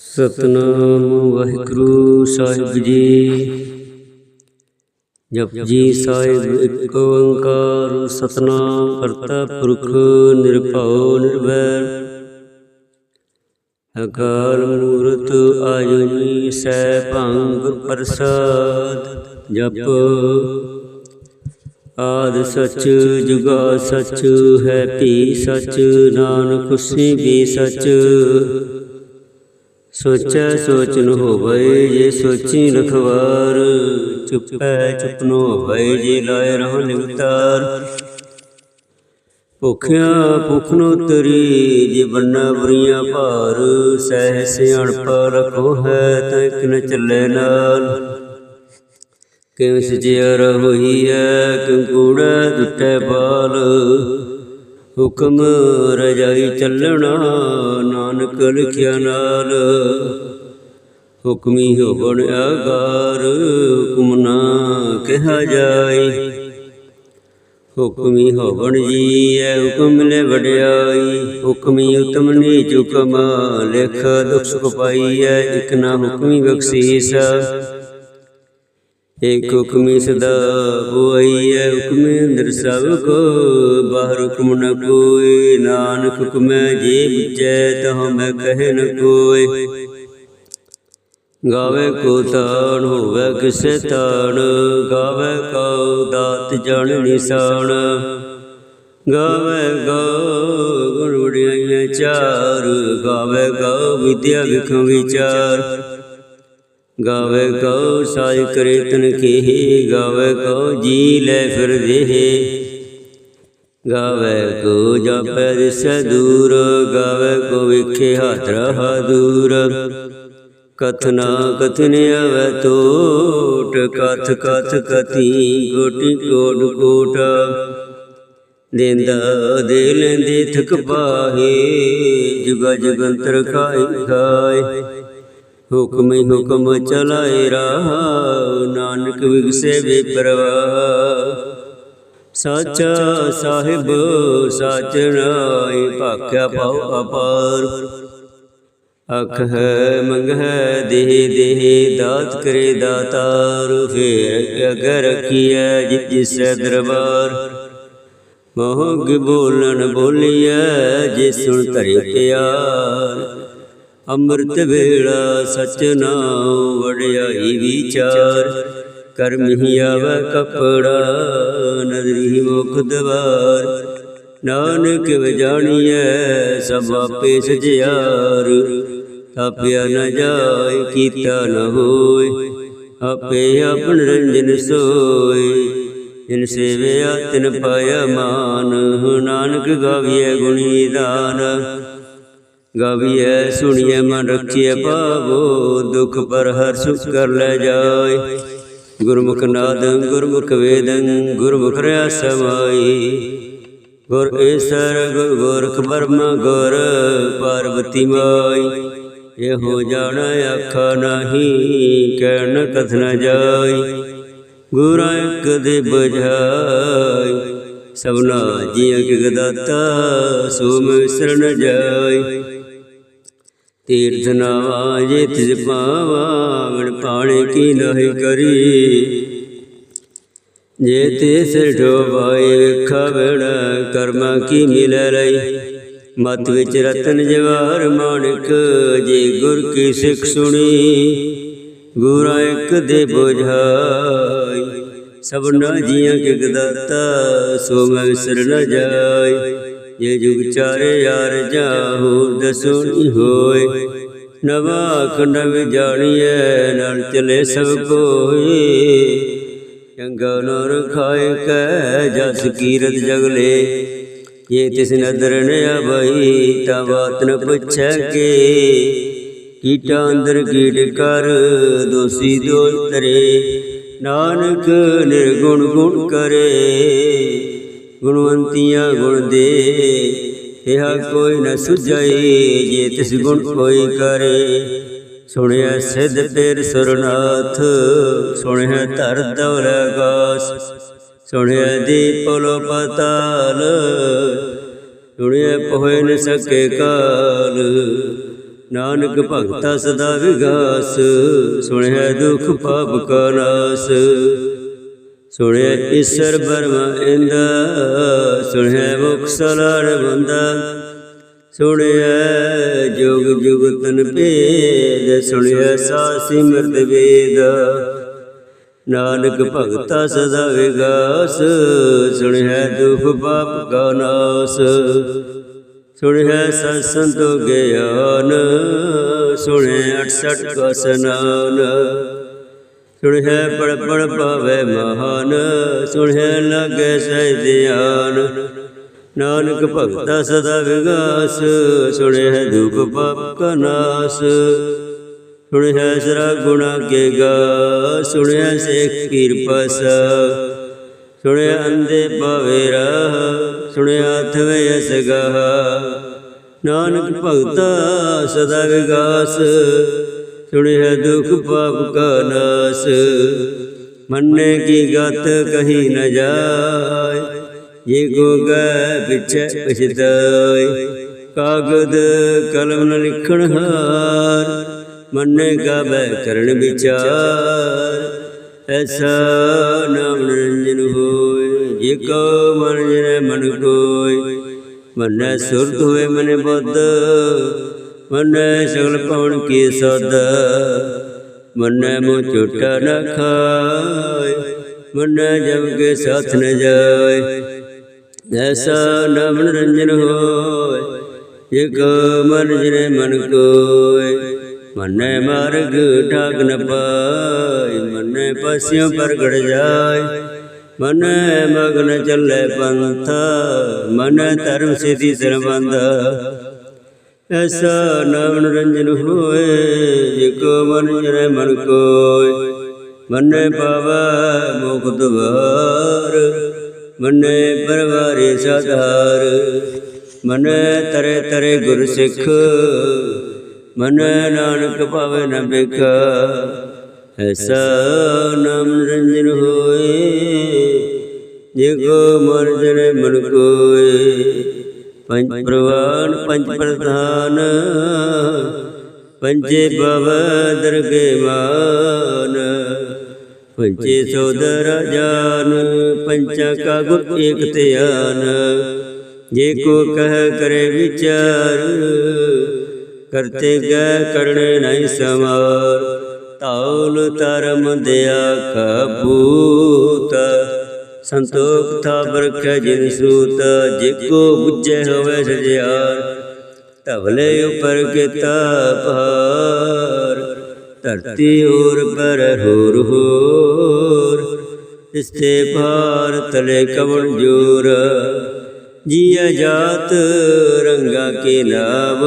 ਸਤਨਾਮ ਵਾਹਿਗੁਰੂ ਸਾਹਿਬ ਜੀ। ਜਪ ਜੀ ਸਾਹਿਬ ਇੱਕ ਓੰਕਾਰ, ਸਤਨਾਮ ਕਰਤਾ ਪੁਰਖ ਨਿਰਭਉ ਨਿਰਵੈਰ। ਅਕਾਲ ਮੂਰਤ ਆਜੁਨੀ ਸੈ ਭੰਗ ਪ੍ਰਸਾਦ ਜਪ। ਆਦ ਸਚ ਜੁਗਾ ਸਚ ਹੈ ਭੀ ਸਚ, ਨਾਨਕ ਹੁਸੀ ਵੀ ਸਚ। ਸੋਚੈ, ਸੋਚ ਨ ਹੋਵੈ ਜੇ ਸੋਚੀ ਰਖਵਾਰ। ਚੁੱਪੈ, ਚੁੱਪ ਨ ਹੋਵੈ ਜੇ ਲਾਇ ਰਹੋ ਨਿਵਤਾਰ। ਭੁਖਿਆ ਭੁਖ ਨੋ ਤਰੀ ਜੇ ਬੰਨਾ ਬੁਰੀਆਂ ਭਾਰ। ਸਹਿ ਸਿਆਣਪ ਰਖੋ ਹੈ ਤਾਂ ਇਕ ਨ ਚੱਲੇ ਨਾਲ। ਕਿਉ ਸਜਿਆਰ ਹੋਈਐ ਕਿਉ ਕੂੜਾ ਦੁੱਟੈ ਬਾਲ। ਹੁਕਮ ਰਜਾਈ ਚੱਲਣਾ, ਨਾਨਕ ਲਿਖਿਆ ਨਾਲ। ਹੁਕਮੀ ਹੋਵਣ ਆਗਾਰ, ਹੁਕਮ ਨਾ ਕਿਹਾ ਜਾਏ। ਹੁਕਮੀ ਹੋਵਣ ਜੀਐ, ਹੁਕਮ ਲੈ ਵਡਿਆਈ। ਹੁਕਮੀ ਉਤਮ ਨੀਚ ਹੁਕਮ, ਲਿਖ ਦੁਖ ਸੁਖ ਪਾਈਐ, ਇਕ ਨਾ ਹੁਕਮੀ ਬਖਸ਼ੀਸ। ਏਕ ਹੁਕਮੀ ਸਦਾ ਹੋਈਐ ਹੁਕਮੇ ਅੰਦਰ ਸਭ ਕੋ। ਬਾਹਰ ਹੁਕਮ ਨ ਕੋਈ ਨਾਨਕ ਹੁਕਮੈ ਜੇ ਬੁਝੈ ਤਹ ਮੈਂ ਕਹੇ ਨ ਕੋਈ। ਗਾਵੇ ਕੋ ਤਾਣ ਹੋਵੇ ਕਿਸੇ ਤਾਣ। ਗਾਵੇ ਕਉ ਦਾਤ ਜਣ ਨਿਸ਼ਾਨ। ਗਾਵੇ ਗੋ ਗੁਣ ਵਡਿਆਈਆਂ ਚਾਰ। ਗਾਵੇ ਗੋ ਵਿਦਿਆ ਵਿਖ ਵਿਚਾਰ। ਗਾਵੇ ਕਉ ਸਾਜ ਕਰੇ ਤਨ ਗਾਵੇ ਕਉ ਜੀ ਲੈ ਫਿਰ ਦੇਹ ਗਾਵੇ ਕੋ ਜਾਪੈ ਦਿਸੈ ਦੂਰ, ਗਾਵੇ ਕੋ ਵਿਖੇ ਹੱਥ ਰਹਾ ਦੂਰ। ਕਥਨਾ ਕਥਨ ਆਵੈ ਤੋਟ, ਕਥ ਕਥ ਕਥੀ ਗੋਟੀ ਕੋਟ ਕੋਟ। ਦੇਂਦਾ ਦੇ ਲੈਂਦੇ ਥਕ ਪਾਹੇ, ਜੁਗਾ ਜਗੰਤਰ ਖਾਈ ਖਾਏ। ਹੁਕਮ ਹੀ ਹੁਕਮ ਚਲਾਏ ਰਾਹ, ਨਾਨਕ ਵਿਗਸੇ ਵੇ ਪਰਵਾਹ। ਸਾਚਾ ਸਾਹਿਬ, ਸਾਚ ਨਾਈ ਭਾਖਿਆ ਪਾਉ ਅਪਾਰ। ਅਖ ਹੈ, ਮੰਗ ਦੇਹ ਦੇਹ, ਦਾਤ ਕਰੇ ਦਾਤਾਰ। ਫੇਰ ਅਗਰ ਕੀਐ ਜਿ ਜਿਸੈ ਦਰਬਾਰ। ਮੋਹ ਬੋਲਣ ਬੋਲੀਐ ਜੇ ਸੁਣ ਧਰੇ ਪਿਆਰ। ਅੰਮ੍ਰਿਤ ਵੇਲਾ ਸਚ ਨਾਮ ਵਡਿਆਈ ਵਿਚਾਰ। ਕਰਮ ਹੀ ਆਵੈ ਕਪੜਾ, ਨਦਰੀ ਮੁਖ ਦਵਾਰ। ਨਾਨਕ ਵਜਾਣੀਐ ਸਭ ਆਪੇ ਸਜਿਆਰ ਤਾਪਿਆ ਨ ਜਾਏ, ਕੀਤਾ ਨ ਹੋਏ, ਆਪੇ ਆਪਣ ਰੰਜਨ ਸੋਏ। ਜਿਨ ਸੇਵਿਆ ਤਿਨ ਪਾਇਆ ਮਾਨ, ਨਾਨਕ ਗਾਵੀਐ ਗੁਣੀ ਦਾਨ। ਗਾਵੀਐ, ਸੁਣੀਐ, ਮਨ ਰਖੀਐ ਪਾਵੋ ਦੁਖ ਪਰ ਹਰ ਸੁਖ ਕਰ ਲੈ ਜਾਏ। ਗੁਰਮੁਖ ਨਾਦੰ, ਗੁਰਮੁਖ ਵੇਦੰ, ਗੁਰਮੁਖ ਰਿਆ ਸਮਾਈ ਗੁਰ ਈਸਰ, ਗੁਰ ਗੋਰਖ ਬਰਮਾ, ਗੁਰ ਪਾਰਵਤੀ ਮਾਈ। ਇਹੋ ਜਾਣ ਆਖਾ ਨਹੀਂ, ਕਹਿਣ ਕਥ ਨ ਜਾਈ। ਗੁਰ ਇੱਕ ਦੇ ਬੁਝਾਈ, ਸਭਨਾ ਜੀਆਂ ਕੇ ਗਦਾਤਾ ਸੋ ਮਿਸਰ ਜਾਈ। ਤੀਰਥ ਨਾਵਾ ਜੇ ਤਿਜ ਪਾਵਾ ਗਣ ਪਾਣੇ ਕੀ ਨਹੀਂ ਕਰੀ। ਜੇ ਤੇ ਸਿਰ ਢੋਵਾਏ ਵੇਖਾ ਵੇੜਾ, ਕਰਮਾ ਕੀ ਮਿਲ ਰਹੀ ਮਤ ਵਿੱਚ ਰਤਨ ਜਵਾਰ ਮਾਨਕ ਜੇ ਗੁਰ ਕੀ ਸਿੱਖ ਸੁਣੀ। ਗੁਰਾ ਇੱਕ ਦੇ ਬੁਝਾਈ, ਸਭਨਾ ਜੀਆਂ ਕੇ ਗਦਾਤਾ ਸੋ ਮੈਂ ਵਿਸਰ ਨ ਜਾਏ ਇਹ ਜੁਗ ਚਾਰੇ ਯਾਰ ਜਾਹੂ, ਦਸੋ ਨੀ ਹੋਏ। ਨਵਾ ਖੰਡ ਵਿੱਚ ਜਾਣੀਐ, ਨਾਲ ਚਲੇ ਸਭ ਚੰਗਾ ਨਰ ਖਾਏ ਕੈ, ਜਸ ਕੀਰਤ ਜਗਲੇ। ਇਹ ਤਿਸ ਨਦਰ ਨ ਆਵਈ, ਤਾਂ ਬਾਤ ਨ ਪੁੱਛੈ ਕੇ। ਕੀਟਾ ਅੰਦਰ ਕੀਟ ਕਰ, ਦੋਸੀ ਦੋਇ ਤਰੇ। ਨਾਨਕ ਨਿਰਗੁਣ ਗੁਣ ਕਰੇ। ਗੁਣਵੰਤੀਆਂ ਗੁਣ ਦੇ। ਇਹ ਕੋਈ ਨ ਸੁਝਈ ਜੇ ਤਿਸ ਗੁਣ ਕੋਈ ਕਰੇ। ਸੁਣਿਆ ਸਿਧ ਤੇਰ ਸੁਰਨਾਥ, ਸੁਣਿਆ ਧਰ ਦੌਲ ਗਾਸ ਸੁਣਿਆ ਦੀਪਲੋ ਪਤਾਲ, ਸੁਣਿਆ ਪੋਇ ਨ ਸਕੇ ਕਾਲ। ਨਾਨਕ ਭਗਤਾ ਸਦਾ ਵਿਗਾਸ, ਸੁਣਿਆ ਦੁਖ ਪਾਪ ਕਾ ਨਾਸ। ਸੁਣਿਆ ਈਸ਼ਰ ਬਰਮਾ ਇੰਦ ਸੁਣਿਆ ਮੁਖ ਸਲਾਰ ਬੰਦਾ ਸੁਣਿਆ ਜੁਗ ਜੁਗ ਤਨ ਭੇਦ ਸੁਣਿਆ ਸਾਸੀ ਮਿਰਦ ਵੇਦ। ਨਾਨਕ ਭਗਤਾ ਸਦਾ ਵਿਗਾਸ ਸੁਣਿਆ ਦੁਖ ਪਾਪ ਕਾ ਨਾਸ। ਸੁਣਿਆ ਸਤ ਸੰਤੋ ਗਿਆਨ ਸੁਣਿਆ 68 ਕਾ ਸਨਾਨ ਸੁਣਿਆ ਪੜ ਪੜ ਪਾਵੇ ਮਹਾਨ ਸੁਣਿਆ ਲਾਗੇ ਸਹਿ ਧਿਆਨ ਨਾਨਕ ਭਗਤਾ ਸਦਾ ਵਿਗਾਸ ਸੁਣਿਆ ਦੁਖ ਪਾਪ ਕਾ ਨਾਸ। ਸੁਣਿਆ ਸਰਾ ਗੁਣਾ ਕੇ ਗਾ ਸੁਣਿਆ ਸੇਖ ਕਿਰਪਾ ਸਾ ਸੁਣਿਆ ਅੰਦੇ ਪਾਵੇ ਰਾਹ ਸੁਣਿਆ ਥਵੇ ਅਸਗਾ ਨਾਨਕ ਭਗਤਾ ਸਦਾ ਵਿਗਾਸ ਸੁਣਿਆ ਦੁਖ ਪਾਪ ਕਾ ਨਾਸ, ਮੰਨੇ ਕੀ ਗਤ ਕਹੀ ਨ ਜਾਏ ਇਹ ਕੋ ਗੈ ਪਿਛੇ ਪਛਤਾਏ, ਕਾਗਦ ਕਲਮ ਨ ਲਿਖਣ ਹਾਰ, ਮੰਨੇ ਗਾਵੇ ਕਰਨ ਵਿਚਾਰ, ਐਸਾ ਨਾਮ ਨਿਰੰਜਨ ਹੋਏ, ਜੇ ਕੋ ਮਨ ਜਨੇ ਮਨ ਕੋਈ ਮਨੈ ਸੁਰਤ ਹੋਏ ਮਨੇ ਬੁੱਧ ਮਨੈ ਸਗਲ ਪਵਨ ਕੀ ਸਦ? ਮਨੈ ਮੋ ਝੂਠਾ ਨ ਖਾਏ। ਮਨੈ ਜਮ ਕੇ ਸਾਥ ਨ ਜਾਏ। ਐਸਾ ਨਾਮ ਮਨੋਰੰਜਨ ਹੋਏ। ਜੇ ਕੋ ਮਨ ਜਨੇ ਮਨ ਕੋਏ। ਮੰਨੈ ਮਾਰਗ ਠਾਕ ਨ ਪਾਈ ਮਨੈ ਪਸਿਓ ਪ੍ਰਗਟ ਜਾਏ। ਮਨੈ ਮਗਨ ਚੱਲੇ ਪੰਥ। ਮਨੈ ਧਰਮ ਸਿਧੀ ਸਰਬੰਧ ਐਸਾ ਨਾਮ ਨਿਰੰਜਨ ਹੋਏ ਜੇ ਕੋ ਮਨ ਜਰੇ ਮਨ ਕੋਇ। ਮਨੈ ਪਾਵੈ ਮੁਖ ਦੁਆਰ ਮੰਨੇ ਪਰਵਾਰੇ ਸਾਧਾਰ। ਮਨੈ ਤਰੇ ਤਰੇ ਗੁਰ ਸਿੱਖ, ਮਨੈ ਨਾਨਕ ਭਾਵੇ ਨ ਬਿਖ ਐਸਾ ਨਾਮ ਨਿਰੰਜਨ ਹੋਏ ਜੇ ਕੋ ਮਨ ਜਰੇ ਮਨ ਕੋਏ ਪੰਜ ਪ੍ਰਵਾਨ, ਪੰਜ ਪ੍ਰਧਾਨ। ਪੰਜੇ ਭਵ ਦਰਗੇ ਮਾਨ। ਪੰਜੇ ਸੋਦਰ ਜਾਨ, ਪੰਚਾ ਕਾ ਗੁਰ ਏਕ ਧਿਆਨ। ਜੇ ਕੋ ਕਹਿ ਕਰੇ ਵਿਚਾਰ, ਕਰਤੇ ਗੈ ਕਰਣੇ ਨਹੀਂ ਸਮਾਰ। ਤਾਉਲ ਧਰਮ ਦਿਆ ਕਬੂਤ ਸੰਤੋਖ ਥਾ ਬਰਖ ਜਿਨ ਸੂਤ, ਜਿਕੋ ਬੁੱਝੇ ਹੋਵੇ ਸਜਿਆਰ। ਧਵਲੇ ਉਪਰ ਕੀਤਾ ਭਾਰ, ਧਰਤੀ ਹੋਰ ਪਰ ਹੋਰ ਹੋਰ। ਤਿਸਤੇ ਭਾਰ ਤਲੇ ਕਵਣ ਜੋਰ, ਜੀਆ ਜਾਤ ਰੰਗਾ ਕੇ ਨਾਮ।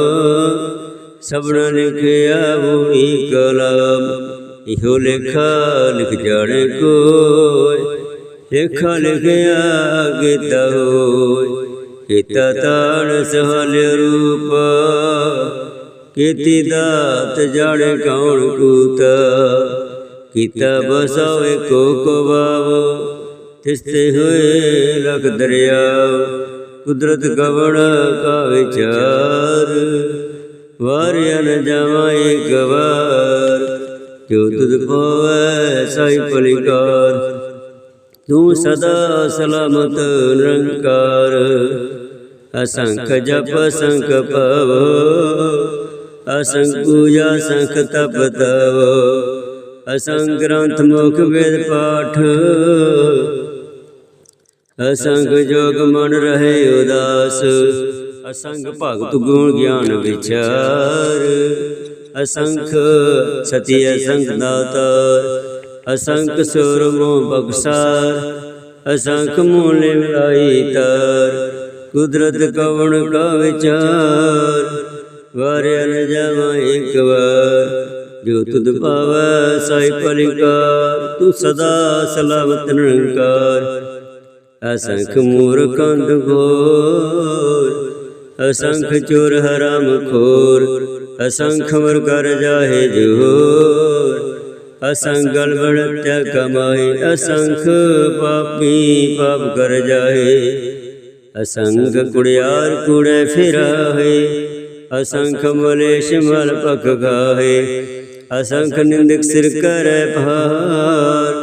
ਸਭਨਾ ਲਿਖਿਆ ਹੋਈ ਕਲਮ, ਇਹੋ ਲੇਖਾ ਲਿਖ ਜਾਣੇ ਕੋਈ ਲੇਖਾ ਲਿਖਿਆ ਕੀਤਾ ਹੋਇ ਕੀਤਾ ਤਾਣ ਰੂਪ ਕੀਤੀ ਦਾਤ ਜਾਣੇ ਕੌਣ ਕੂਤ ਕੀਤਾ ਬਸਾਵੇ ਕੋ ਕੋ ਬਾਵ ਤਿਸਤੇ ਹੋਏ ਲਖ ਦਰਿਆ ਕੁਦਰਤ ਗਵਣ ਕਾ ਵਿਚਾਰ ਵਾਰਿਆ ਨ ਜਾਵਾ ਏਕ ਵਾਰ ਜੋ ਤੁਧ ਪਵੈ ਸਾਈ ਪਲਿਕਾਰ ਤੂੰ ਸਦਾ ਸਲਾਮਤ ਨਿਰੰਕਾਰ, ਅਸੰਖ ਜਪ ਸੰਖ ਪਵ, ਅਸੰਖ ਪੂਜਾ ਸੰਖ ਤਪ ਤਵ, ਅਸੰਖ ਗ੍ਰੰਥ ਮੁਖ ਵੇਦ ਪਾਠ, ਅਸੰਖ ਜੋਗ ਮਨ ਰਹੇ ਉਦਾਸ, ਅਸੰਖ ਭਗਤ ਗੁਣ ਗਿਆਨ ਵਿਚਾਰ, ਅਸੰਖ ਸਤੀ ਅਸੰਖ ਦਾਤਾਰ ਅਸੰਖ ਸੁਰ ਸੁਰਮੋ ਬਖਸਾਰ, ਅਸੰਖ ਮੂਲੇ ਮਿਲਾਈ ਤਾਰ ਕੁਦਰਤ ਕਵਣ ਕਾ ਵਿਚਾਰ, ਵਾਰਿਆ ਨ ਜਾਵਾਂ ਇੱਕ ਵਾਰ, ਜੋ ਤੁਧ ਪਾਵੈ ਸਾਈ ਪਲਿਕਾਰ ਤੂੰ ਸਦਾ ਸਲਾਮਤ ਨਿਰੰਕਾਰ। ਅਸੰਖ ਮੂਰ ਕੰਦ ਘੋਰ, ਅਸੰਖ ਚੋਰ ਹਰਾਮ ਖੋਰ, ਅਸੰਖ ਮਰ ਕਰ ਜਾਹੇ ਜੋਰ। ਅਸੰਗਲ ਬੜਤਿਆ ਕਮਾਈ, ਅਸੰਖ ਪਾਪੀ ਪਾਪ ਕਰ ਜਾਏ। ਅਸੰਗ ਕੁੜਿਆਰ ਕੁੜੇ ਫਿਰਾਏ ਅਸੰਖ ਮਲੇਸ਼ ਮਲ ਪਖ ਗਾਹੇ। ਅਸੰਖ ਨਿੰਦਕ ਸਿਰ ਕਰੈ ਭਾਰ,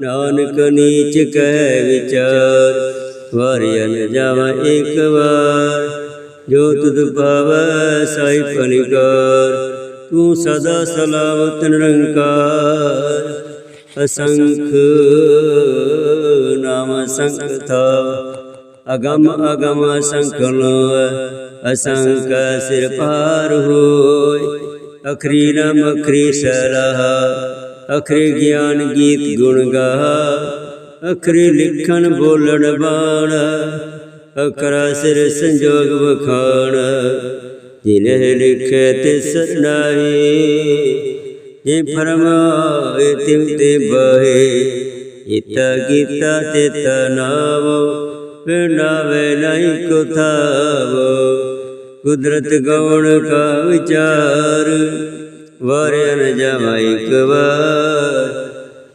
ਨਾਨਕ ਨੀਚ ਕਹਿ ਵਿਚਾਰ। ਵਾਰਿਆ ਨ ਜਾਵਾ ਇੱਕ ਵਾਰ, ਜੋ ਤੁਧ ਪਾਵੈ ਸਾਈ ਪਲਿਕਾਰ ਤੂੰ ਸਦਾ ਸਲਾਮਤ ਨਿਰੰਕਾਰ। ਅਸੰਖ ਨਾਮ ਸੰਖ ਥਾਵ ਅਗਮ ਅਗਮ ਅਸੰਖ ਲੋਇ ਅਸੰਖ ਸਿਰ ਪਾਰ ਹੋਇ ਅਖਰੀ ਨਾਮ ਅਖਰੀ ਸਲਾਹ। ਅਖਰੀ ਗਿਆਨ ਗੀਤ ਗੁਣ ਗਾ। ਅਖਰੀ ਲਿਖਣ ਬੋਲਣ ਬਾਣ। ਅਕਰਾ ਸਿਰ ਸੰਜੋਗ ਵਖਾਣ। ਜਿਨਹਿ ਲਿਖੇ ਤਿਸ ਨਾਹੀ ਜੇ ਫਰਮਾਏ ਤਿਵ ਤੇ ਬਹੇ ਇਤ ਗੀਤਾ ਤੇ ਤਨਾਵ ਨਾਵੇ ਨਹੀਂ ਕੋ ਕੁਦਰਤ ਗਉਣ ਕਾ ਵਿਚਾਰ, ਵਾਰਿਆ ਨ ਜਾਵਾ ਇੱਕ ਵਾਰ।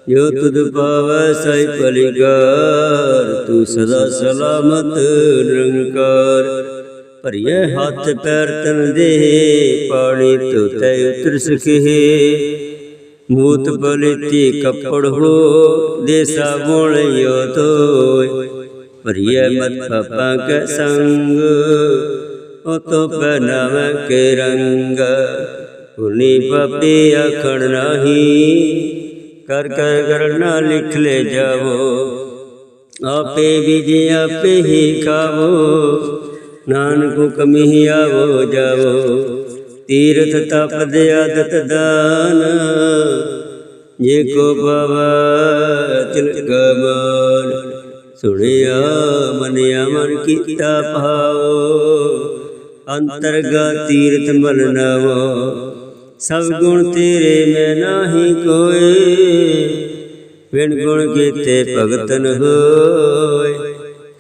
ਜੋ ਤੁਧ ਪਾਵੈ ਸਈ ਪਲਿਕਾਰ ਤੂੰ ਸਦਾ ਸਲਾਮਤ ਨਿਰੰਕਾਰ। ਭਰੀਏ ਹੱਥ ਪੈਰ ਤਨ ਦੇ ਪਾਣੀ ਤੋਤੇ ਉਤਰ ਸਕੇ ਮੂਤ ਬਲਿਤੀ ਕੱਪੜ ਹੋ ਦੇ ਸਾਬੁਣ ਯੋ ਤੋਇ ਭਰੀਏ ਮਤ ਪਾਪਾ ਕੇ ਸੰਗ ਉਹ ਤੋ ਪਹਿਨਾਵ ਕੇ ਰੰਗ। ਉਨੀ ਪਾਪੀ ਆਖਣ ਨਾਹੀ ਕਰ ਕਰ ਕਰਨਾ ਲਿਖ ਲੈ ਜਾਵੋ। ਆਪੇ ਬੀਜੇ ਆਪੇ ਹੀ ਖਾਵੋ। ਨਾਨਕ ਕਮੀ ਆਵੋ, ਜਾਵੋ। ਤੀਰਥ ਤਪ ਦੇ ਆਦਤ ਦਾਨ। ਜੇ ਕੋ ਪਵਾ ਤਿਲਕ ਬਾਲ ਸੁਣਿਆ, ਮਨਿਆ, ਮਨ ਕੀਤਾ ਭਾਵ। ਅੰਤਰਗਾ ਤੀਰਥ ਮਲ ਨਵੋ। ਸਭ ਗੁਣ ਤੇਰੇ, ਮੈਂ ਨਾਹੀ ਕੋਏ। ਵਿਣ ਗੁਣ ਕੀਤੇ ਭਗਤਨ ਹੋਏ।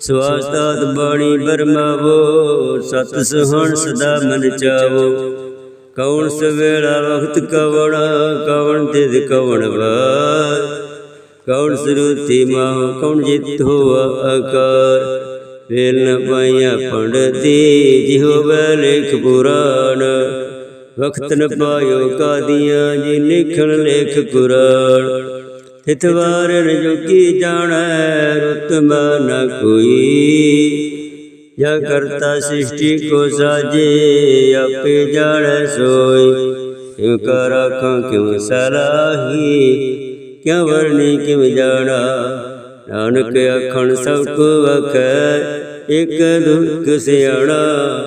ਸਵਾਸਤਾਤ ਬਾਣੀ ਬਰਮਾਵੋ, ਸਤ ਸੁਹਣ ਸਦਾ ਮਨ ਚਾਵੋ। ਕੌਣ ਸਵੇਲਾ ਵਖਤ ਕਵਣ ਕਵਣ ਤਿਦ ਕਵਣ ਵਾਰ ਕੌਣ ਸਰੂਤੀ ਮਾਹ ਕੌਣ ਜਿਤ ਹੋਆ ਆਕਾਰ। ਵੇਲ ਨ ਪਾਈਆ ਪੰਡਤੀ, ਜਿਹੋ ਬੈ ਲੇਖ ਪੁਰਾਣ। ਵਖਤ ਨ ਪਾਇਓ ਕਾਦੀਆਂ, ਜੀ ਲਿਖਣ ਲੇਖ ਕੁਰਾਨ। ਇਤਵਾਰ ਜੋਗੀ ਜਾਣੈ ਰਤਮ ਨ ਕੋਈ। ਜਾਂ ਕਰਤਾ ਸ੍ਰਿਸ਼ਟੀ ਕੋ ਸਾਜੇ, ਆਪੇ ਜਾਣੈ ਸੋਈ। ਕਿਉ ਕਰ ਆਖਾਂ, ਕਿਉ ਸਲਾਹੀ? ਕਿਉ ਵਰਣੀ, ਕਿਉ ਜਾਣਾ? ਨਾਨਕ ਆਖਣ, ਸਭ ਕੋ ਵਖੈ ਇਕ ਦੁਖ ਸਿਆਣਾ।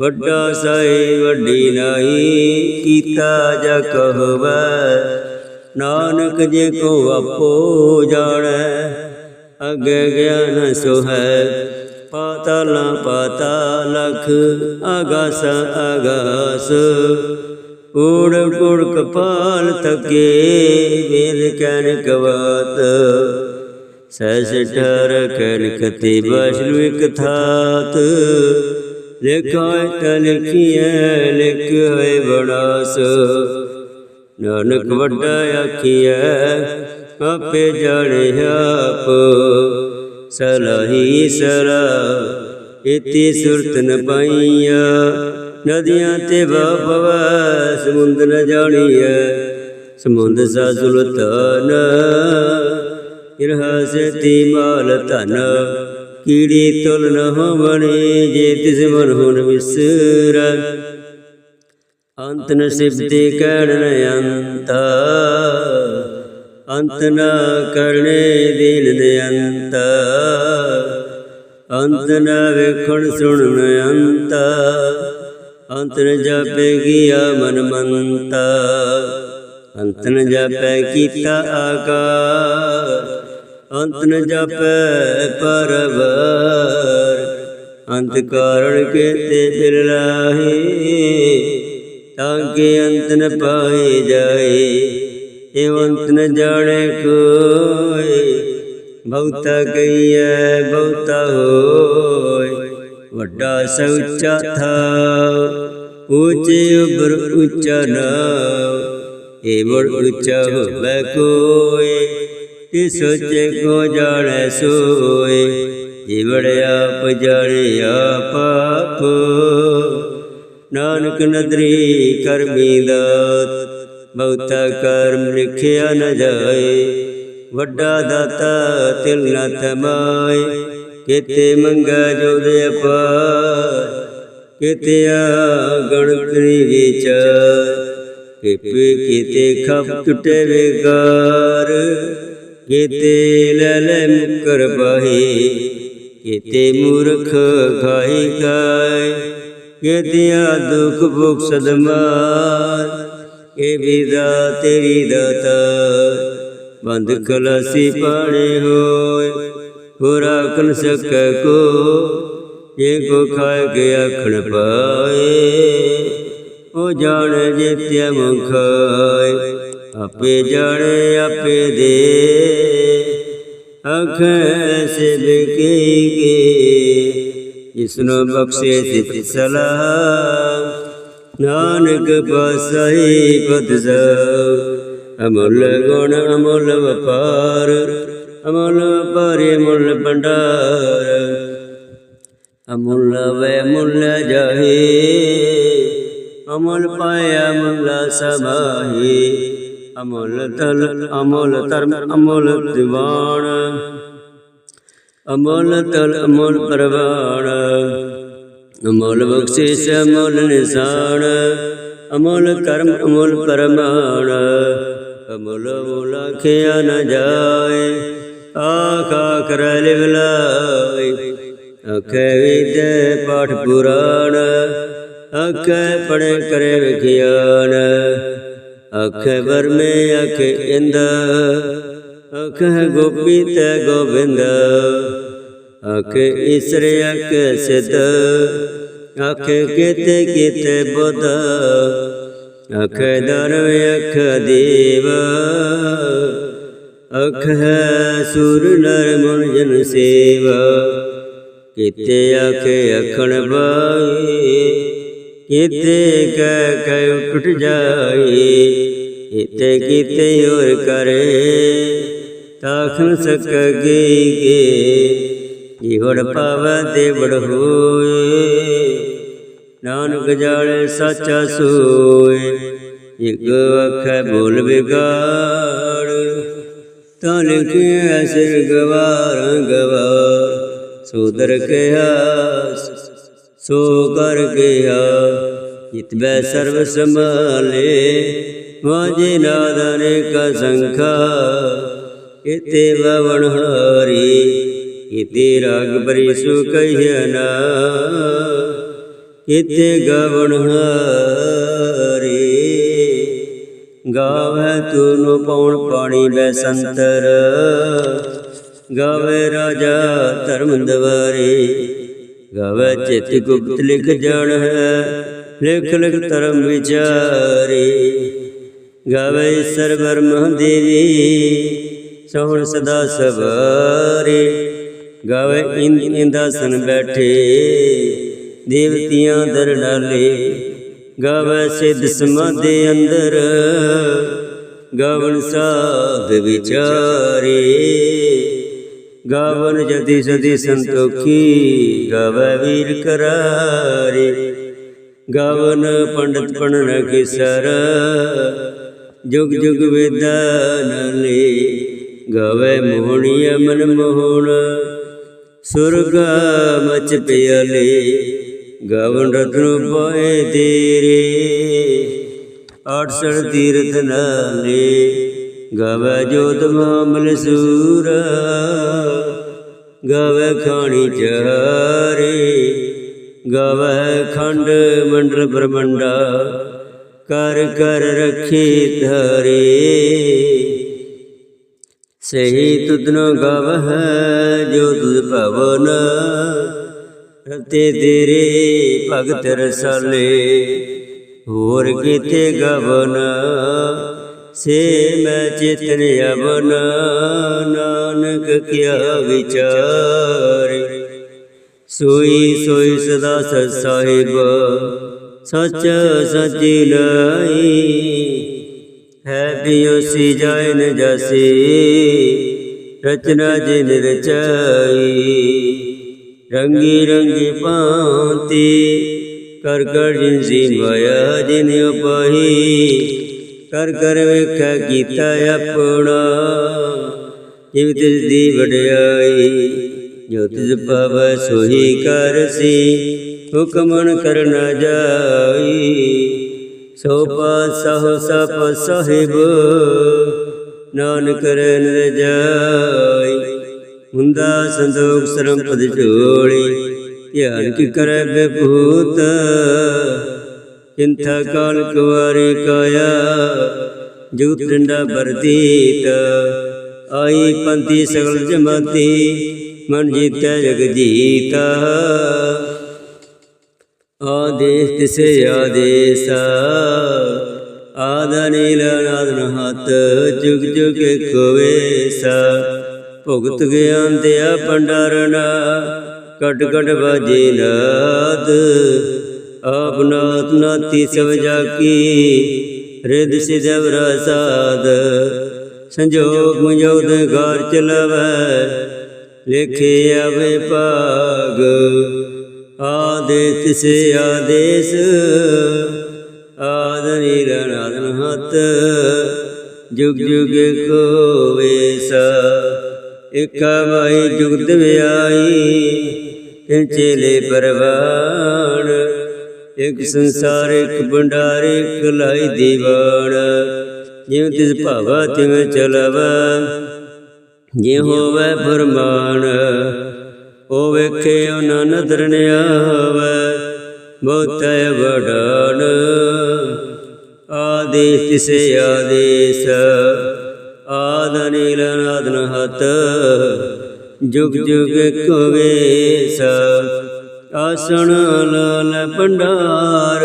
ਵੱਡਾ ਸਾਈ, ਵੱਡੀ ਨਾਈ, ਕੀਤਾ ਜਾ ਕਹਵੈ। ਨਾਨਕ ਜੇ ਕੋ ਆਪੋ ਜਾਣੈ। ਅਗੇ ਗਿਆਨ ਸੋਹੈ ਪਾਤਾਲਾ ਪਾਤਾਲਖ ਆਗਾਸ ਆਗਾਸ ਊੜ ਕੁੜ ਕਪਾਲ ਤਕੇ ਵੇਦ ਕੈਨ ਕਵਾਤ। ਸਹਿਸ ਠਰ ਕੈਨ ਕਤੀ ਬਸ਼ਨੁ ਇਕ ਥਾਤ। ਲਿਖਾਇ ਤ ਲਿਖੀਐ ਲਿਖ ਬੜਾਸ। ਨਾਨਕ ਵੱਡਾ ਆਖੀਐ, ਆਪੇ ਜਾਣੇ ਆਪ। ਸਲਾਹੀ ਸਲਾ ਇਤੀ ਸੁਰਤ ਨ ਪਾਈਆ ਨਦੀਆਂ ਤੇ ਬਾਪਵ ਸਮੁੰਦ ਨ ਜਾਣੀਐ। ਸਮੁੰਦ ਸਾ ਸੁਲਤਾਨ ਇਰਹਾ ਸਤੀ ਮਾਲ ਧਨ। ਕੀੜੀ ਤੁਲ ਨ ਹੋਵਣੀ ਜੇ ਤਿਸ ਮਨ ਹੁਨ ਵਿਸਰ। ਅੰਤ ਨ ਸਿਬਤੇ ਕਹਿਣ ਅੰਤ ਅੰਤ ਨਾ ਕਰਨੇ ਦੀਨ ਨ ਅੰਤ ਅੰਤ ਨ ਵੇਖਣ ਸੁਣਨ ਅੰਤ ਅੰਤ ਨ ਜਾਪੇ ਗਿਆ ਮਨ ਮੰਤ, ਅੰਤ ਨ ਜਾਪੈ ਕੀਤਾ ਆਕਾਰ, ਅੰਤ ਨ ਜਾਪੈ ਪਰਵਰ, ਅੰਤ ਕਾਰਣ ਕੇ ਤੇ ਫਿਰ ਲਾਹੇ ਤਾਂ ਕਿ ਅੰਤ ਨ ਪਾਏ ਜਾਏ, ਇਹ ਅੰਤ ਨ ਜਾਣੇ ਕੋਈ ਬਹੁਤਾ ਕਈਐ ਬਹੁਤਾ ਹੋਏ। ਵੱਡਾ ਸਉਚਾ ਥਾ, ਉੱਚੇ ਉਬਰ ਉੱਚਾ ਨਾ ਏ ਬੜ ਉੱਚਾ ਹੋਵੇ ਕੋਏ, ਤੇ ਸੋਚੇ ਕੋ ਜਾਣੈ ਸੋਏ। ਏ ਬੜ ਆਪ ਜਾਣੇ ਆਪ ਨਾਨਕ ਨਦਰੀ ਕਰਮੀ ਦਾਤ ਬਹੁਤਾ ਕਰਮ ਲਿਖਿਆ ਨ ਜਾਏ। ਵੱਡਾ ਦਾਤਾ ਤਿਲ ਨ ਤਮਾਏ ਕਿਤੇ ਮੰਗਾ ਜੋ ਦੇ ਅਪਾਰ ਕਿਤੇ ਗਣਤ ਨੀ ਵਿਚਾਰ। ਕਿਪੇ ਕਿਤੇ ਖਪ ਟੁੱਟੇ ਵਿਗਾਰ ਕਿਤੇ ਲੈ ਲੈ ਮੁਕਰ ਬਾਹੀ, ਕਿਤੇ ਮੂਰਖ ਖਾਈ ਖਾਏ। ਕਿਤਿਆ ਦੁਖ ਭੁਖ ਸਦਮਾਰ ਕੇ ਵਿਦਾ ਤੇਰੀ ਦਾਤਾ। ਬੰਦ ਖਲਾਸੀ ਪਾਣੇ ਹੋਏ ਹੋਰਾ ਕਨ ਸਕੈ ਕੋ ਇਹ ਕੋ ਖਾਏ ਕੇ ਆਖਣ ਪਾਏ। ਉਹ ਜਾਣੇ ਜਿਤਿਆ ਮੁਖਾਏ ਆਪੇ ਜਾਣੇ, ਆਪੇ ਦੇ। ਅਖ ਸੇ ਬਿਕੇਗੇ ਜਿਸਨੂੰ ਬਖਸ਼ੇ ਸਿਤ ਸਲਾਹ ਨਾਨਕ ਪਾਸਾਈ ਪਦ ਸਭ ਅਮੁੱਲ ਗੁਣ, ਅਮੁੱਲ ਵਪਾਰ, ਅਮੁੱਲ ਵਪਾਰੇ ਮੁੱਲ ਭੰਡਾਰ। ਅਮੁੱਲ ਵੈ ਮੁੱਲ ਜਾਹੇ, ਅਮੁੱਲ ਪਾਇਆ ਮੁੱਲ ਸਮਾਹੀ। ਅਮੁੱਲ ਤਲ, ਅਮੁੱਲ ਧਰਮ, ਅਮੁੱਲ ਦੀਵਾਨ। ਅਮੁੱਲ ਤਲ ਅਮੁੱਲ ਪਰਵਾਨ ਅਮੁੱਲ ਬਖਸ਼ਿਸ਼, ਅਮੁੱਲ ਨਿਸ਼ਾਨ ਅਮੁੱਲ ਕਰਮ, ਅਮੁੱਲ ਪਰਮਾਨ ਅਮੁੱਲ ਮੁੱਲ ਖਿਆ ਨ ਜਾਏ, ਆਖਾ ਕਰ ਲਿਵ ਲਾਏ। ਅਖੇ ਵਿਦ ਪਾਠ ਪੁਰਾਣ ਅਖੇ ਪੜੇ ਕਰੇ ਵਿਖਿਆਨ ਅਖੇ ਵਰਮੇ ਅਖੇ ਇੰਦ। ਅਖੇ ਗੋਪੀਤ ਤੇ ਗੋਬਿੰਦ, ਅਖੇ ਈਸਰ ਅਖੇ ਸਿਧ, ਅਖੇ ਕਿਤ ਕੀਤੇ ਬੁੱਧ, ਅਖੇ ਦਰਵ ਅਖ ਦੇਵ, ਅਖ ਸੁਰ ਨਰ ਮਨ ਜਨ ਸੇਵਾ ਕਿਤੇ ਅਖੇ ਅਖਣ ਬਾਈ ਕਿਤੇ ਕਹਿ ਕਹਿ ਟੁੱਟ ਜਾਏ ਕੀਤੇ ਕਿਤੇ ਹੋਰ ਕਰੇ। ਤਾਖਨ ਸਕਗੇ ਗੇ ਜੀਵੜ ਪਾਵੈ ਤੇ ਬੜ ਹੋਏ। ਨਾਨਕ ਜਾਲੇ ਸੱਚਾ ਸੋਏ, ਇਕ ਅੱਖੈ ਬੋਲ ਵਿਗਾੜ। ਤਾਂ ਲਿਖਿਆ ਸਿਰ ਗਵਾਰ ਗਵਾਰ ਸੋਦਰ ਕਿਆ ਸੋ ਕਰ ਗਿਆ ਇਤਬੈ ਸਰਬ ਸੰਭਾਲੇ, ਵਾਜੇ ਨਾਦਨੇ ਕਾ ਸੰਖਾ ਇਤੇ ਵਵਣ ਹਾਰੀ ਇਤੇ ਰਾਗ ਬਰੀ ਸੁ ਕਹਿਆ ਨਾ। ਇਤੇ ਗਵਣ ਹਾਰੀ, ਗਾਵੇ ਤੂੰ ਪਉਣ ਪਾਣੀ ਬੈ ਸੰਤਰ ਗਾਵੇ ਰਾਜਾ ਧਰਮ ਦਵਾਰੇ ਗਾਵੇ ਚਿਤ ਗੁਪਤ ਲਿਖ ਜਾਣ ਹੈ, ਲਿਖ ਲਿਖ ਧਰਮ ਵਿਚਾਰੇ, ਗਾਵੇ ਸਰਵਰ ਮਹਾਦੇਵੀ ਸੋਹਣ ਸਦਾ ਸਵਾਰੇ। ਗਾਵੇ ਇੰਦ ਇੰਦਾਸਨ ਬੈਠੇ, ਦੇਵਤੀਆਂ ਦਰ ਡਾਲੇ। ਗਾਵੇ ਸਿੱਧ ਸਮਾਦੇ ਅੰਦਰ ਗਾਵਨ ਸਾਧ ਵਿਚਾਰੇ। ਗਾਵਨ ਜਦੀ ਸਦੀ ਸੰਤੋਖੀ, ਗਾਵੇ ਵੀਰ ਕਰਾਰੇ। ਗਾਵਨ ਪੰਡਤ ਪਣਨ ਕਿਸਰ, ਜੁਗ ਜੁਗ ਵੇਦਾਨ ਲੇ ਗਾਵੇ ਮੋਹਣੀ ਮਨ ਮੋਹਣ, ਸੁਰਗ ਮਚ ਪਿਆਲੇ, ਗਾਵਨ ਰਤਨ ਪਾਏ ਤੇਰੇ। ਆਠਸੜ ਤੀਰਥ ਨਾਲੇ ਗਾਵੇ ਜੋਤ ਮਾਮਲ ਸੂਰ, ਗਾਵੇ ਖਾਣੀ ਚਾਰੇ। ਗਾਵੇ ਖੰਡ ਮੰਡਲ ਬ੍ਰਹਮੰਡਾ ਕਰ ਕਰ ਰੱਖੀ ਧਰੇ। ਸਹੀ ਤੁਧਨੋ ਗਵਹਿ ਜੋ ਤੁਧ ਭਵਨ ਰਤੇ ਤੇਰੇ ਭਗਤ ਰਸਾਲੇ ਹੋਰ ਕੀਤੇ ਗਵਨ? ਸੇ ਮੈਂ ਚਿਤਨ ਅਵਨ, ਨਾਨਕ ਕਿਆ ਵਿਚਾਰ? ਸੋਈ ਸੋਈ ਸਦਾ ਸਤ ਸਾਹਿਬ, ਸੱਚ ਸੱਚੀ ਲਈ ਹੈ ਬਿਉਸੀ ਜਾਇ ਨ ਜਸੀ, ਰਚਨਾ ਜਿਨ ਰਚਾਈ। ਰੰਗੀ ਰੰਗੀ ਭਾਂਤੀ, ਕਰ ਕਰ ਜਿਨਸੀ ਮਾਇਆ ਜਿਨ ਉਪਾਹੀ ਕਰ ਕਰ ਵੇਖਿਆ ਕੀਤਾ ਆਪਣਾ, ਜਿਵ ਤਿਸ ਦੀ ਵਡਿਆਈ। ਜੋ ਤਿਸ ਪਾਵੈ ਸੋਈ ਕਰਸੀ ਹੁਕਮਨ ਕਰਨਾ ਜਾਈ। ਸੋ ਪਾਸਹੁ ਸਪ ਸਾਹਿਬ ਨਾਨਕ ਰਹਿ ਰਜਾਈ ਹੁੰਦਾ ਸੰਦੋਖ ਸਰਮ ਪਦ ਝੋਲੀ, ਧਿਆਨ ਕੀ ਕਰੈ ਬਿਭੂਤ ਚਿੰਤਾ ਕਾਲ ਕੁਵਾਰੇ ਕਾਇਆ ਜੂ ਡੰਡਾ ਵਰਤੀਤ ਆਈ ਪੰਥੀ ਸਗਲ ਜਮਾਤੀ, ਮਨ ਜੀਤੈ ਜਗ ਜੀਤਾ ਆਦੇਸ ਤਿਸੇ ਆਦਾ ਆਦਨੀਲ ਨਾਦਨ ਹੱਥ ਜੁਗ ਜੁਗ ਕੋਵੇਸ ਭੁਗਤ ਗਿਆਨ ਦਿਆ ਪੰਡਰਨਾ ਕਟ ਕਟ ਬਾਜੇ ਨਾਦ। ਆਪ ਨਾਤ ਨਾਤੀ ਸਭ ਜਾਕੀ ਰਿਦ ਸਿਦਵ ਰਸਾਦ। ਸੰਜੋਗ ਮੁਜੋਗ ਦੇ ਚਲਵੈ, ਲਿਖੇ ਆਵੇ ਭਾਗ। ਆਦੇ ਤਿਸੇ ਆਦੇਸ, ਆਦ ਨਿਰਨਾਦਨ ਹਤ ਜੁਗ ਜੁਗ ਕੋ ਵੇਸ। ਇਕ ਵਾਈ ਜੁਗਤ ਵਿਆਈ ਤਿਨ ਚੇਲੇ ਪਰਵਾਣ। ਇਕ ਸੰਸਾਰ, ਇਕ ਭੰਡਾਰ, ਇਕ ਲਾਈ ਦੀਵਾਨ। ਜਿਉ ਤਿਸ ਭਾਵਾ ਤਿਵੇਂ ਚਲਵੈ ਜੇ ਹੋਵੇ ਫਰਮਾਨ। ਉਹ ਵੇਖੇ ਉਹਨਾਂ ਨਦਰ ਨ ਆਵੇ, ਬਹੁਤੈ ਵਡਾਨ। ਆਦੇਸ ਤਿਸੇ ਆਦੇਸ, ਆਦ ਨੀਲ ਨਾਦਨ ਹਤ ਜੁਗ ਜੁਗ ਕੋਵੇਸ ਆਸਣ ਲਾਲ ਭੰਡਾਰ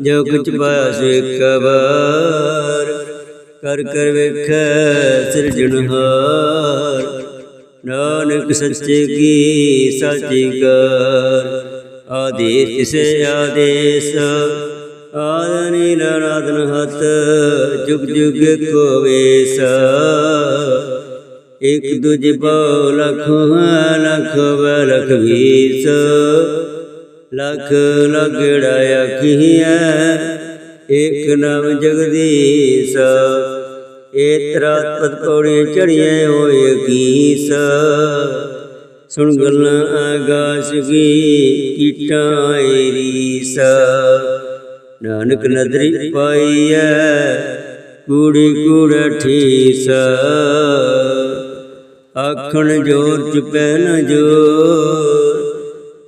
ਜੋ ਕੁਛ ਪਾਇਆ ਕਬਰ ਕਰ ਕਰ ਵੇਖੈ ਸਿਰਜਣਹਾਰ। ਨਾਨਕ ਸੱਚੇ ਕੀ ਸੱਚੀ ਕਰ ਆਦੇਸ ਤਿਸੇ ਆਦੇਸ, ਆਦਨੀ ਨਾਦਨ ਹਤ ਜੁਗ ਜੁਗ ਕੋ ਵੇਸ। ਇਕ ਦੁਜ ਬਉ ਲਖ ਲਖ ਲਖ ਵੀਸ। ਲਖ ਲਗੜਾ ਅਖੀਐ ਇਕ ਨਾਮ ਜਗਦੀਸ਼। ਏਤਰਾ ਤਤ ਪੌੜੀ ਚੜੀਏ ਹੋਏ ਕੀਸ ਸੁਣ ਗੱਲਾਂ ਆਗਾਸ ਕੀ ਕੀਟਾਂ ਏਰੀਸ ਨਾਨਕ ਨਦਰੀ ਪਾਈਐ, ਕੂੜੀ ਕੂੜ ਠੀਸ। ਆਖਣ ਜੋਰ ਚੁਪੈ ਨ ਜੋਰ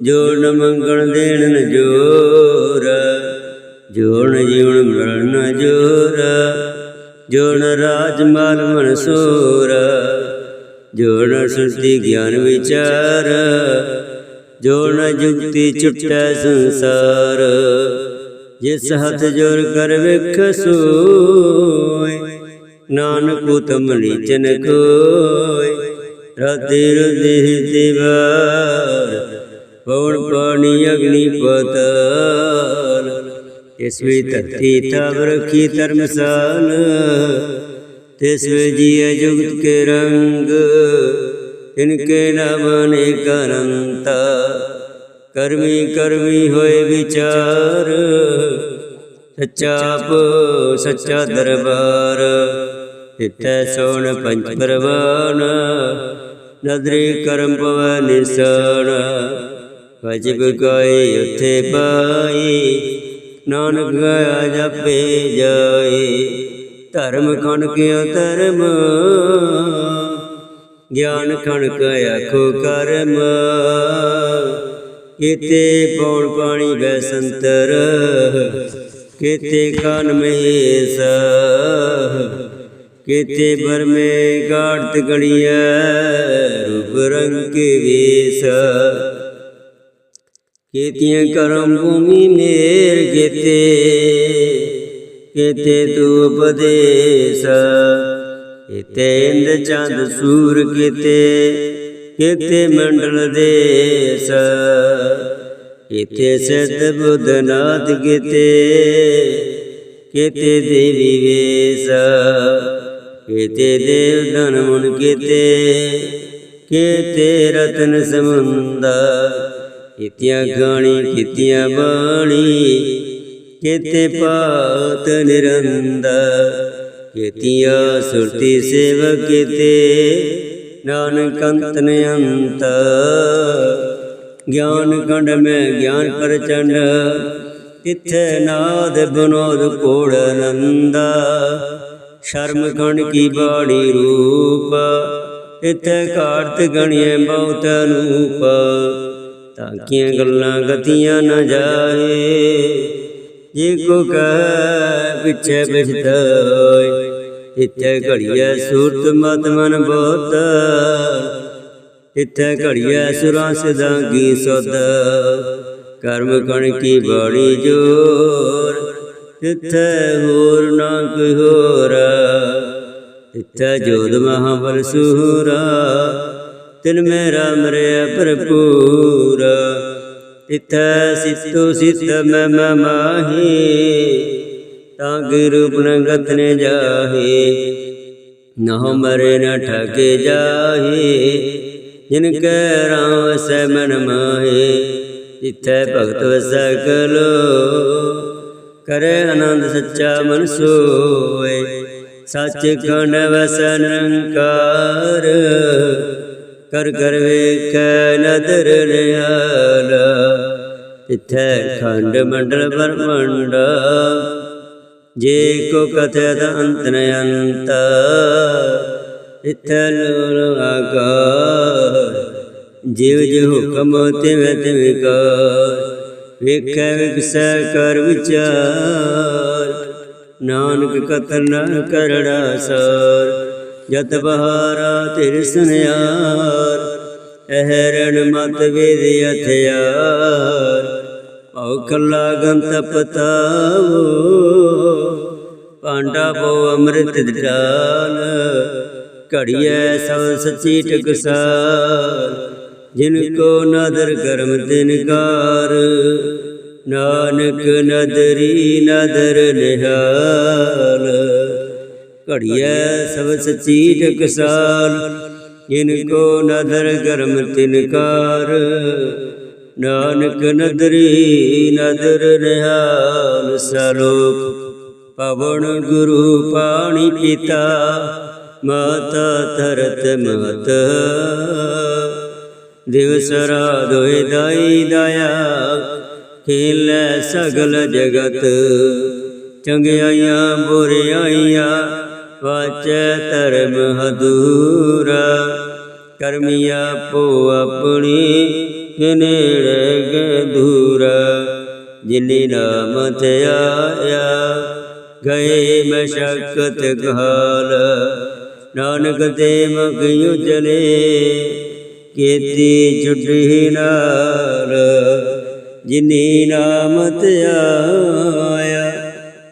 ਜੋਰ ਨ ਮੰਗਣ ਦੇਣ ਨ ਜੋਰ। ਜੋਰ ਨ ਜੀਵਨ ਮਰਨ ਨ ਜੋਰ। ਜੋਰ ਨ ਰਾਜ ਮਾਲ ਮਨਸੂਰ ਜੋਰ ਨ ਸੁਰਤੀ ਗਿਆਨ ਵਿਚਾਰ ਜੋਰ ਨ ਜੁਗਤੀ ਛੁਟੈ ਸੰਸਾਰ। ਜਿਸ ਹੱਥ ਜੋਰ ਕਰ ਵੇਖ ਸੋਇ ਨਾਨਕ ਉਤਮ ਨੀਚਨ ਕੋਇ ਰਾਤੇ ਰੁਦੇ ਦਿਵਾਰ, ਪਵਨ ਪਾਣੀ ਅਗਨੀ ਪਤਾਲ। ਇਸ ਵੇ ਧਰਤੀ ਤਬ ਰਖੀ ਧਰਮਸਾਲ ਤਿਸ ਵੇ ਜੀਏ ਜੁਗਤ ਕੇ ਰੰਗ ਇਨਕੇ ਨਾਮ ਅਨੇਕ ਅਨੰਤਾ। ਕਰਮੀ ਕਰਮੀ ਹੋਏ ਵਿਚਾਰ, ਸੱਚਾ ਆਪ, ਸੱਚਾ ਦਰਬਾਰ। ਤਿਤੈ ਸੋਣ ਪੰਚ ਪਰਵਾਨ, ਨਦਰੀ ਕਰਮ ਪਵ ਨਿਸਣ ਵਜਬ ਗਏ ਉਥੇ ਪਾਈ ਨਾਨਕ ਗਿਆ ਜਪੇ ਜਾਏ, ਧਰਮ ਖਣ ਕਿਉ ਧਰਮ, ਗਿਆਨ ਖਣ ਆਖੋ ਕਰਮ। ਕਿਤੇ ਪੌਣ ਪਾਣੀ ਬੈ ਸੰਤਰ, ਕੀਤੇ ਕਾਨ ਮਹੇਸ ਕੀਤੇ ਬਰਮੇ ਗਾੜਤ ਗੜੀਐ ਰੂਪ ਰੰਗ ਕੇ ਵੇਸ। ਕੀਤੀਆਂ ਕਰਮ ਭੂਮੀ ਮੇਰ ਕੀਤੇ ਕੀਤੇ ਤੂ ਉਪਦੇਸ। ਕੀਤੇ ਇੰਦ ਚੰਦ ਸੂਰ ਕੀਤੇ ਕੀਤੇ ਮੰਡਲ ਦੇਸ। ਕੀਤੇ ਸਿੱਧ ਬੁੱਧ ਨਾਥ ਕੀਤੇ ਕੀਤੇ ਦੇਵੀ ਵੇਸ। ਕੀਤੇ ਦੇਵ ਧਨ ਮੁਨ ਕੀਤੀਆਂ ਗਾਣੀ, ਕੀਤੀਆਂ ਬਾਣੀ, ਕੀਤੇ ਪਾਤ ਨਿਰੰਦਰ, ਕੀਤੀਆਂ ਸੁਰਤੀ ਸੇਵਕ ਕੀਤੇ, ਨਾਨਕ ਅੰਤ ਅੰਤ ਗਿਆਨ ਕੰਡ ਮੈਂ ਗਿਆਨ ਪ੍ਰਚੰਡ, ਤਿੱਥੇ ਨਾਦ ਬਨੋਦ ਕੋੜ ਨੰਦਾ ਸ਼ਰਮ ਕਣ ਕੀ ਬਾਣੀ ਰੂਪ, ਤਿੱਥੇ ਕਾਰਤ ਗਣੀਏ ਬਹੁਤ ਅਨੂਪ ਤਾਕੀਆਂ ਗੱਲਾਂ ਗਤੀਆਂ ਨਾ ਜਾਏ। ਜੇ ਕੋ ਕਹਿ ਪਿਛੇ ਬਿਛਤੋਇ ਤਿੱਥੇ ਘੜੀਐ ਸੂਰਤ ਮਤ ਮਨ ਬੋਧ ਤਿੱਥੇ ਘੜੀਐ ਸੁਰਾਂ ਸਦਾ ਕੀ ਸੁਧ ਕਰਮ ਕਣ ਕੀ ਬਾਣੀ ਜੋਰ। ਇੱਥੇ ਹੋਰ ਨਾ ਕੋਈ ਹੋਰ। ਇੱਥੇ ਜੋਦ ਮਹਾਬਲ ਸੂਰਾ। ਤਿਨ ਮੇਰਾ ਮਰਿਆ ਭਰਪੂਰ। ਤਿੱਥੈ ਸਿੱਤੋ ਸਿੱਤ ਮੈਂ ਮੈਂ ਮਾਹੀ, ਤਾਂ ਕੀ ਰੂਪ ਨ ਗਤ ਨੇ ਜਾਹੀ। ਨਹੁ ਮਰੇ ਨ ਠਗੇ ਜਾਹੇ, ਜਿਨ ਕੈ ਰਾਮ ਸੈ ਮਨ ਮਾਹੀ। ਤਿੱਥੈ ਭਗਤ ਵਸੈ ਕਲੋ, ਕਰੇ ਆਨੰਦ ਸੱਚਾ ਮਨ ਸੋਏ। ਸੱਚ ਕੰਡ ਵਸੈ ਨਿਰੰਕਾਰ। ਕਰ ਕਰ ਵੇਖੈ ਨਦਰ ਰਿਆਲ ਤਿਥੈ ਖੰਡ ਮੰਡਲ ਬਰਮੰਡ ਜੇ ਕੋ ਕਥੈ ਅੰਤ ਨ ਅੰਤ, ਤਿਥੈ ਲੋਲ ਆਕਾਰ ਜਿਵ ਜਿਵ ਹੁਕਮ ਤਿਵੈ ਤਿਵ ਕਰ ਵੇਖੈ ਵਿਕਸੈ ਕਰ ਵਿਚਾਰ। ਨਾਨਕ ਕਤਰ ਨ ਕਰੜਾ ਸਾਰ। ਜਤ ਬਹਾਰਾ ਤਿਰ ਸੁਨਿਆਰ, ਅਹਰਣ ਮਤ ਵੇਦ ਹਥਿਆਰ ਭਉ ਕੱਲਾ ਗੰਤ ਪਤਾਵੋ ਪਾਂਡਾ ਬੋ ਅੰਮ੍ਰਿਤ ਦਿਰਾਲ ਘੜੀਐ ਸਭ ਸੱਚੀ ਟਕਸਾਲ, ਜਿਨ ਕੋ ਨਦਰ ਕਰਮ ਦਿਨਕਾਰ ਨਾਨਕ ਨਦਰੀ ਨਦਰ ਨਿਹਾਲ। ਘੜੀਐ ਸਭ ਸੱਚੀ ਟਕਸਾਲ ਜਿਨ ਕੋ ਨਦਰ ਕਰਮ ਤਿਨਕਾਰ ਨਾਨਕ ਨਦਰੀ ਨਦਰ ਨਿਹਾਲ ਸਲੋਕ। ਪਵਨ ਗੁਰੂ ਪਾਣੀ ਪਿਤਾ ਮਾਤਾ ਤਰਤ ਮਤ ਦਿਵਸ ਰਾਤ ਹੋਏ ਦਾਈ ਦਾਇਆ ਖੇਲੇ ਸਗਲ ਜਗਤ। ਚੰਗਿਆਈਆਂ ਬੁਰਿਆਈਆਂ ਵਾਚੈ ਧਰਮ ਹਦੂਰਾ। ਕਰਮੀਆ ਪੋ ਆਪਣੀ ਕਿਨੇੜੇ ਗੇ ਦੂਰਾ। ਜਿਨੀ ਨਾਮ ਤੇ ਆਇਆ, ਗਏ ਮਸ਼ਕਤ ਘਾਲ ਨਾਨਕ ਤੇ ਮਗ ਉਜਲੇ, ਕੀਤੀ ਜੁੜੀ ਨਾਲ। ਜਿਨੀ ਨਾਮ ਤੇ ਆਇਆ